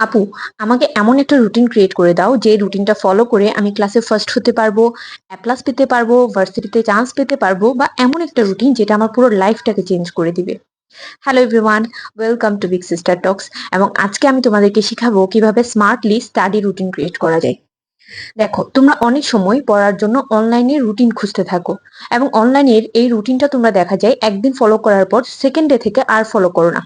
আপু, আমাকে এমন একটা রুটিন ক্রিয়েট করে দাও, যে রুটিনটা ফলো করে আমি ক্লাসে ফার্স্ট হতে পারব অ্যাপ্লাস পেতে পারব ভার্সিটিতে চান্স পেতে পারব, বা এমন একটা রুটিন যেটা আমার পুরো লাইফটাকে চেঞ্জ করে দিবে। Hello everyone welcome to big sister talks এবং আজকে আমি তোমাদেরকে শেখাবো কীভাবে স্মার্টলি স্টাডি রুটিন ক্রিয়েট করা যায়। দেখো, তোমরা অনেক সময় পড়ার জন্য অনলাইনে রুটিন খুঁজতে থাকো এবং অনলাইনের এই রুটিনটা তোমরা দেখা যায় একদিন ফলো করার পর সেকেন্ড ডে থেকে আর ফলো করো না।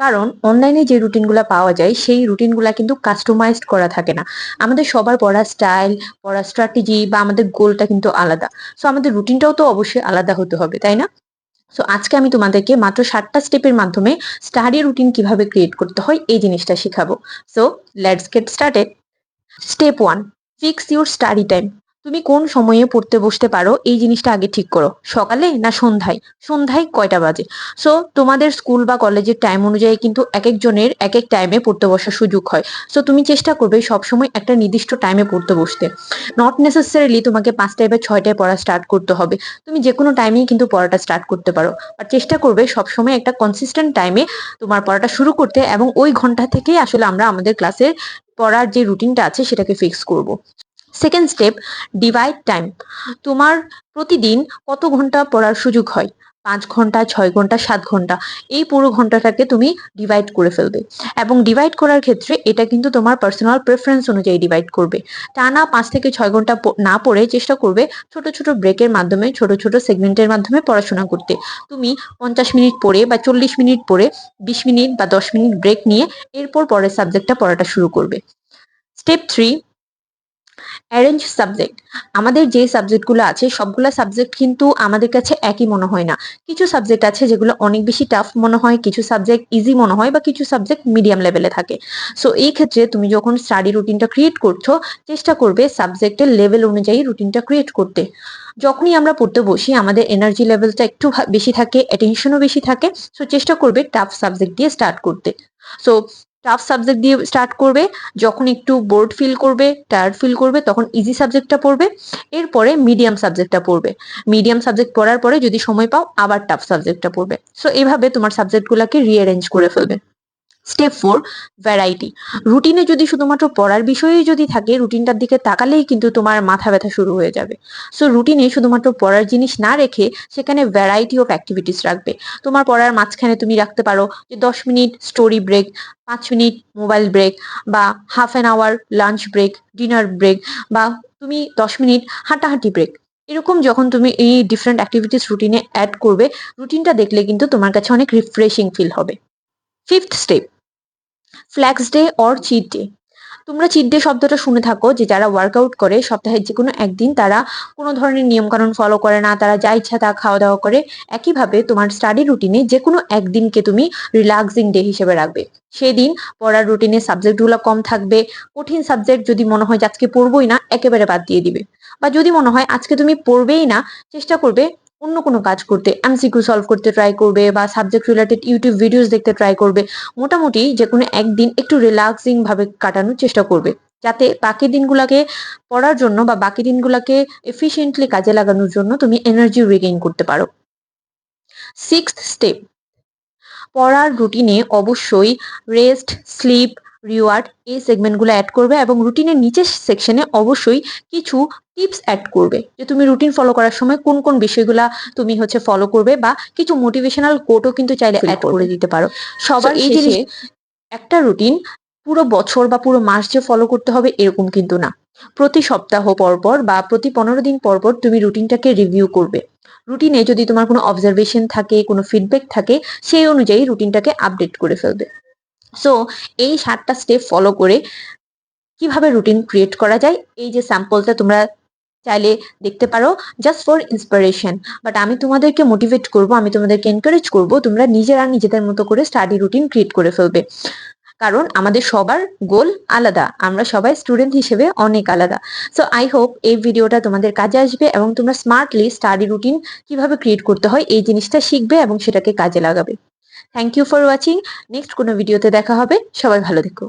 কারণ অনলাইনে যে রুটিনগুলো পাওয়া যায়, সেই রুটিনগুলো কিন্তু কাস্টমাইজড করা থাকে না। আমাদের সবার পড়ার স্টাইল পড়ার স্ট্র্যাটেজি বা আমাদের গোলটা কিন্তু আলাদা। সো আমাদের রুটিনটাও তো অবশ্যই আলাদা হতে হবে, তাই না? সো আজকে আমি তোমাদেরকে মাত্র সাতটা স্টেপের মাধ্যমে স্টাডি রুটিন কীভাবে ক্রিয়েট করতে হয়, এই জিনিসটা শেখাবো। So let's get started step one fix your study time তুমি কোন সময়ে পড়তে বসতে পারো, এই জিনিসটা আগে ঠিক করো। সকালে না সন্ধ্যায়? সন্ধ্যায় কয়টা বাজে? সো তোমাদের স্কুল বা কলেজের টাইম অনুযায়ী কিন্তু এক একজনের এক এক টাইমে পড়তে বসার সুযোগ হয়। সো তুমি চেষ্টা করবে সবসময় একটা নির্দিষ্ট টাইমে পড়তে বসতে। নট নেসেসারিলি তোমাকে পাঁচটায় বা ছয়টায় পড়া স্টার্ট করতে হবে। তুমি যে কোনো টাইমেই কিন্তু পড়াটা স্টার্ট করতে পারো। আর চেষ্টা করবে সবসময় একটা কনসিস্টেন্ট টাইমে তোমার পড়াটা শুরু করতে এবং ওই ঘণ্টা থেকেই আসলে আমরা আমাদের ক্লাসের পড়ার যে রুটিনটা আছে, সেটাকে ফিক্স করব। সেকেন্ড স্টেপ ডিভাইড টাইম তোমার প্রতিদিন কত ঘণ্টা পড়ার সুযোগ হয়? পাঁচ ঘণ্টা, ছয় ঘণ্টা, সাত ঘণ্টা। এই পুরো ঘন্টাটাকে তুমি ডিভাইড করে ফেলবে। এবং ডিভাইড করার ক্ষেত্রে এটা কিন্তু তোমার পার্সোনাল প্রেফারেন্স অনুযায়ী ডিভাইড করবে। টানা পাঁচ থেকে ছয় ঘণ্টা না পড়ে চেষ্টা করবে ছোট ছোট ব্রেকের মাধ্যমে, ছোট ছোট সেগমেন্টের মাধ্যমে পড়াশোনা করতে। তুমি পঞ্চাশ মিনিট পড়ে বা চল্লিশ মিনিট পড়ে, বিশ মিনিট বা দশ মিনিট ব্রেক নিয়ে এরপর পরের সাবজেক্টটা পড়াটা শুরু করবে। স্টেপ থ্রি অ্যারেঞ্জ সাবজেক্ট আমাদের যে সাবজেক্টগুলো আছে, সবগুলো সাবজেক্ট কিন্তু আমাদের কাছে একই মনে হয় না। কিছু সাবজেক্ট আছে যেগুলো অনেক বেশি টাফ মনে হয়, কিছু সাবজেক্ট ইজি মনে হয় বা কিছু সাবজেক্ট মিডিয়াম লেভেলে থাকে। সো এই ক্ষেত্রে তুমি যখন স্টাডি রুটিনটা ক্রিয়েট করছ, চেষ্টা করবে সাবজেক্টের লেভেল অনুযায়ী রুটিনটা ক্রিয়েট করতে। যখনই আমরা পড়তে বসি, আমাদের এনার্জি লেভেলটা একটু বেশি থাকে অ্যাটেনশনও বেশি থাকে। সো চেষ্টা করবে টাফ সাবজেক্ট দিয়ে স্টার্ট করতে। সো টাফ সাবজেক্ট দিয়ে স্টার্ট করবে, যখন একটু বোর্ড ফিল করবে টায়ার্ড ফিল করবে, তখন ইজি সাবজেক্টটা পড়বে, এরপরে মিডিয়াম সাবজেক্টটা পড়বে। মিডিয়াম সাবজেক্ট পড়ার পরে যদি সময় পাও, আবার টাফ সাবজেক্টটা পড়বে। সো এভাবে তোমার সাবজেক্টগুলোকে রিঅ্যারেঞ্জ করে ফেলবে। স্টেপ ফোর ভ্যারাইটি রুটিনে যদি শুধুমাত্র পড়ার বিষয়েই যদি থাকে রুটিনটার দিকে তাকালেই কিন্তু তোমার মাথা ব্যথা শুরু হয়ে যাবে। সো রুটিনে শুধুমাত্র পড়ার জিনিস না রেখে সেখানে ভ্যারাইটি অফ অ্যাক্টিভিটিস রাখবে। তোমার পড়ার মাঝখানে তুমি রাখতে পারো যে দশ মিনিট স্টোরি ব্রেক পাঁচ মিনিট মোবাইল ব্রেক বা half an hour lunch break dinner break বা তুমি দশ মিনিট হাঁটাহাঁটি ব্রেক এরকম যখন তুমি এই ডিফারেন্ট অ্যাক্টিভিটিস রুটিনে অ্যাড করবে রুটিনটা দেখলে কিন্তু তোমার কাছে অনেক রিফ্রেশিং ফিল হবে। Fifth step flex day or cheat day তোমরা চিট ডে শব্দটা শুনে থাকো যে যারা ওয়ার্কআউট করে সপ্তাহে যে কোনো একদিন তারা কোনো ধরনের নিয়মকানুন ফলো করে না, তারা যা ইচ্ছা তা খাওয়া দাওয়া করে। একইভাবে তোমার স্টাডি রুটিনে যে কোনো একদিনকে তুমি রিল্যাক্সিং ডে হিসেবে রাখবে। সেদিন পড়ার রুটিনে সাবজেক্টগুলো কম থাকবে, কঠিন সাবজেক্ট যদি মনে হয় আজকে পড়বই না, একেবারে বাদ দিয়ে দিবে। বা যদি মনে হয় আজকে তুমি পড়বেই না, চেষ্টা করবে অন্য কোনো কাজ করতে এমসিকিউ সলভ করতে ট্রাই করবে বা সাবজেক্ট রিলেটেড ইউটিউব ভিডিওস দেখতে ট্রাই করবে, মোটামুটি যে কোনো একদিন একটু রিল্যাক্সিং ভাবে কাটানোর চেষ্টা করবে। যাতে বাকি দিনগুলোকে পড়ার জন্য বা বাকি দিনগুলোকে এফিসিয়েন্টলি কাজে লাগানোর জন্য তুমি এনার্জি রিগেইন করতে পারো। সিক্সথ স্টেপ পড়ার রুটিনে অবশ্যই রেস্ট স্লিপ রিওয়ার্ড এই সেগমেন্টগুলো অ্যাড করবে এবং রুটিনের নিচের সেকশনে অবশ্যই কিছু টিপস অ্যাড করবে। যে তুমি রুটিন ফলো করার সময় কোন কোন বিষয়গুলা তুমি হচ্ছে ফলো করবে বা কিছু মোটিভেশনাল কোটও কিন্তু চাইলে অ্যাড করে দিতে পারো। সবার এই জিনিস একটা রুটিন পুরো বছর বা পুরো মাস যে ফলো করতে হবে এরকম কিন্তু না। প্রতি সপ্তাহ পর পর বা প্রতি পনেরো দিন পর পর তুমি রুটিনটাকে রিভিউ করবে। রুটিনে যদি তোমার কোনো অবজারভেশন থাকে কোনো ফিডব্যাক থাকে সেই অনুযায়ী রুটিনটাকে আপডেট করে ফেলবে। সো এই সাতটা স্টেপ ফলো করে কীভাবে রুটিন ক্রিয়েট করা যায়? এই যে স্যাম্পলটা তোমরা চাইলে দেখতে পারো জাস্ট ফর ইন্সপিরেশন বাট আমি তোমাদেরকে মোটিভেট করব, আমি তোমাদেরকে এনকারেজ করব, তোমরা নিজেরা নিজেদের মতো করে স্টাডি রুটিন ক্রিয়েট করে ফেলবে। কারণ আমাদের সবার গোল আলাদা, আমরা সবাই স্টুডেন্ট হিসেবে অনেক আলাদা। সো আই হোপ এই ভিডিওটা তোমাদের কাজে আসবে এবং তোমরা স্মার্টলি স্টাডি রুটিন কীভাবে ক্রিয়েট করতে হয়, এই জিনিসটা শিখবে এবং সেটাকে কাজে লাগাবে। Thank you for watching next কোনো ভিডিওতে দেখা হবে। সবাই ভালো থেকো।